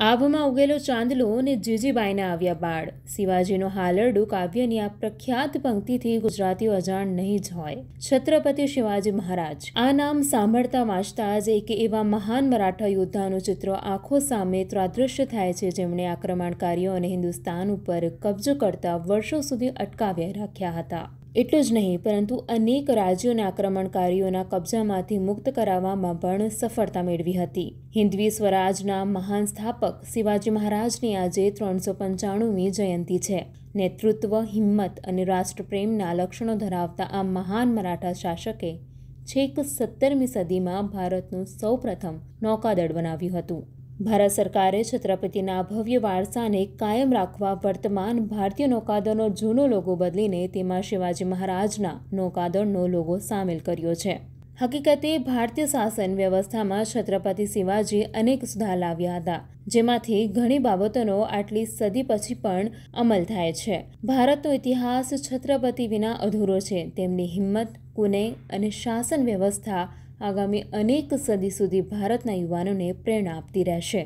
આભમાં ઉગેલો ચાંદલો અને જીજીબાઈને આવ્યા બાળ. શિવાજીનો હાલરડું કાવ્યની આ પ્રખ્યાત પંક્તિથી ગુજરાતીઓ અજાણ નહીં જ હોય. છત્રપતિ શિવાજી મહારાજ. આ નામ સાંભળતા વાંચતા જ એક એવા મહાન મરાઠા યોદ્ધાનું ચિત્ર આંખો સામે ત્રાદૃશ્ય થાય છે, જેમણે આક્રમણકારીઓ અને હિન્દુસ્તાન ઉપર કબજો કરતા વર્ષો સુધી અટકાવ્યા રાખ્યા હતા. એટલું જ નહીં, પરંતુ અનેક રાજ્યોને આક્રમણકારીઓના કબજામાંથી મુક્ત કરાવવામાં પણ સફળતા મેળવી હતી. હિન્દવી સ્વરાજના મહાન સ્થાપક શિવાજી મહારાજની આજે ત્રણસો પંચાણુંમી જયંતિ છે. નેતૃત્વ, હિંમત અને રાષ્ટ્રપ્રેમના લક્ષણો ધરાવતા આ મહાન મરાઠા શાસકે છેક સત્તરમી સદીમાં ભારતનું સૌપ્રથમ નૌકાદળ બનાવ્યું હતું. ભારત સરકારે છત્રપતિના ભવ્ય વારસાને કાયમ રાખવા વર્તમાન ભારતીય નૌકાદળનો જૂનો લોગો બદલીને તેમાં શિવાજી મહારાજના નૌકાદળનો લોગો સામેલ કર્યો છે. હકીકતે ભારતીય શાસન વ્યવસ્થામાં છત્રપતિ શિવાજી અનેક સુધાર લાવ્યા હતા, જેમાંથી ઘણી બાબતોનો આટલી સદી પછી પણ અમલ થાય છે. ભારતનો ઇતિહાસ છત્રપતિ વિના અધૂરો છે. તેમની હિંમત, કુને અને શાસન વ્યવસ્થા આગામી અનેક સદી સુધી ભારતના યુવાનોને પ્રેરણા આપતી રહેશે.